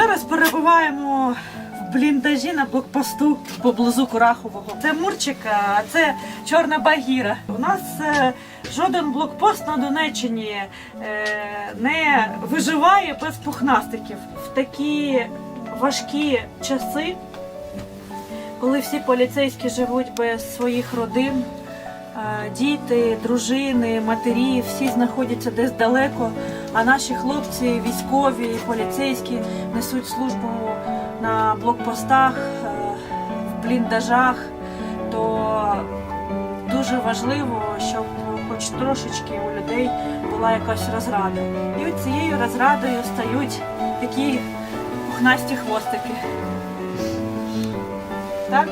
Зараз перебуваємо в бліндажі на блокпосту поблизу Курахового. Це Мурчика, а це Чорна Багіра. У нас е, жоден блокпост на Донеччині е, не виживає без пухнастиків. В такі важкі часи, коли всі поліцейські живуть без своїх родин. е, Діти, дружини, матері всі знаходяться десь далеко, а наші хлопці, військові, поліцейські несуть службу на блокпостах, е, в бліндажах. То дуже важливо, щоб хоч трошечки у людей була якась розрада. І цією розрадою стають такі пухнасті хвостики. Так?